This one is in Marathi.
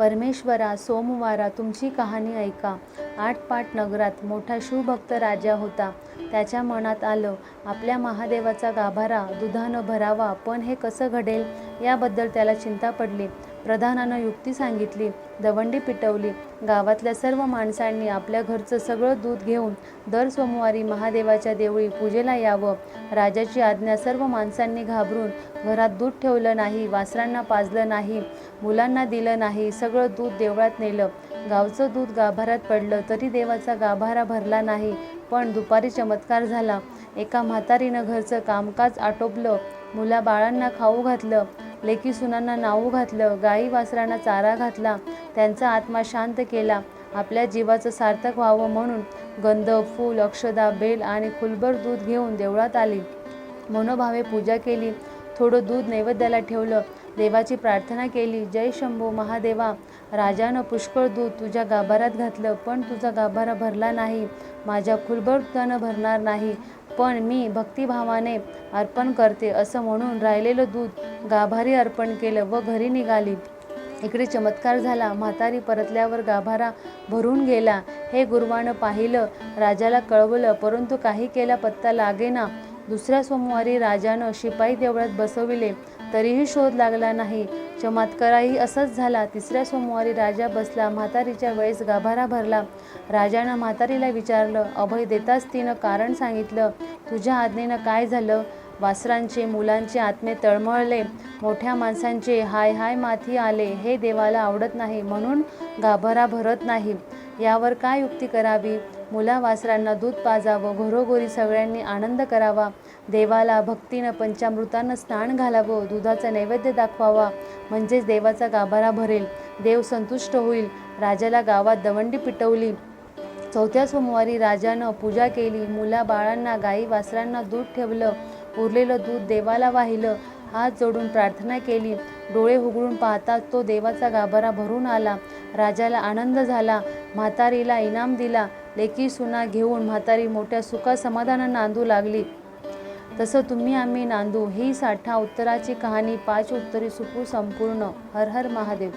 परमेश्वरा सोमवारा तुमची कहाणी ऐका. आटपाट नगरात मोठा शिवभक्त राजा होता. त्याच्या मनात आलं आपल्या महादेवाचा गाभारा दुधानं भरावा पण हे कसं घडेल? याबद्दल त्याला चिंता पडली. प्रधानानं युक्ती सांगितली दवंडी पिटवली. गावातल्या सर्व माणसांनी आपल्या घरचं सगळं दूध घेऊन दर सोमवारी महादेवाच्या देवळी पूजेला यावं. राजाची आज्ञा सर्व माणसांनी घाबरून घरात दूध ठेवलं नाही वासरांना पाजलं नाही मुलांना दिलं नाही सगळं दूध देवळात नेलं. गावचं दूध गाभाऱ्यात पडलं तरी देवाचा गाभारा भरला नाही पण दुपारी चमत्कार झाला. एका म्हातारीनं घरचं कामकाज आटोपलं मुलाबाळांना खाऊ घातलं लेकी सुनांना नावू घातलं गाई वासरांना चारा घातला त्यांचा आत्मा शांत केला. आपल्या जीवाचं सार्थक व्हावं म्हणून गंध फूल अक्षदा बेल आणि खुलबर दूध घेऊन देवळात आली. मनोभावे पूजा केली. थोडं दूध नैवेद्याला ठेवलं. देवाची प्रार्थना केली. जय शंभो महादेवा राजानं पुष्कळ दूध तुझ्या गाभाऱ्यात घातलं पण तुझा गाभारा भरला नाही. माझ्या खुलबर भरणार नाही. पण मी भक्तिभावाने अर्पण करते असं म्हणून राहिलेलं दूध गाभारी अर्पण केलं व घरी निघाली. इकडे चमत्कार झाला. म्हातारी परतल्यावर गाभारा भरून गेला. हे गुरुवानं पाहिलं राजाला कळवलं परंतु काही केला पत्ता लागेना. दुसऱ्या सोमवारी राजानं शिपाई देवळात बसविले तरीही शोध लागला नाही. चमत्काराही असंच झाला. तिसऱ्या सोमवारी राजा बसला. म्हातारीच्या वेळेस गाभारा भरला. राजानं म्हातारीला विचारलं अभय देताच तिनं कारण सांगितलं. तुझ्या आज्ञेनं काय झालं? वासरांचे मुलांचे आत्मे तळमळले. मोठ्या माणसांचे हाय हाय माथी आले. हे देवाला आवडत नाही म्हणून गाभारा भरत नाही. यावर काय युक्ती करावी? मुला वासरांना दूध पाजावं घरोघरी सगळ्यांनी आनंद करावा. देवाला भक्तीनं पंचामृतानं स्नान घालावं दुधाचा नैवेद्य दाखवावा. म्हणजेच देवाचा गाभारा भरेल. देव संतुष्ट होईल. राजाला गावात दवंडी पिटवली. चौथ्या सोमवारी राजानं पूजा केली. मुला बाळांना गाई वासरांना दूध ठेवलं. उरलेलं दूध देवाला वाहिलं. हात जोडून प्रार्थना केली. डोळे उघडून पाहताच तो देवाचा गाभारा भरून आला. राजाला आनंद झाला. म्हातारीला इनाम दिला. लेकी सुना घेऊन म्हातारी मोठ्या सुखा समाधानानं नांदू लागली. तसं तुम्ही आम्ही नांदू. ही साठा उत्तराची कहाणी पाच उत्तरी सुपू संपूर्ण. हर हर महादेव.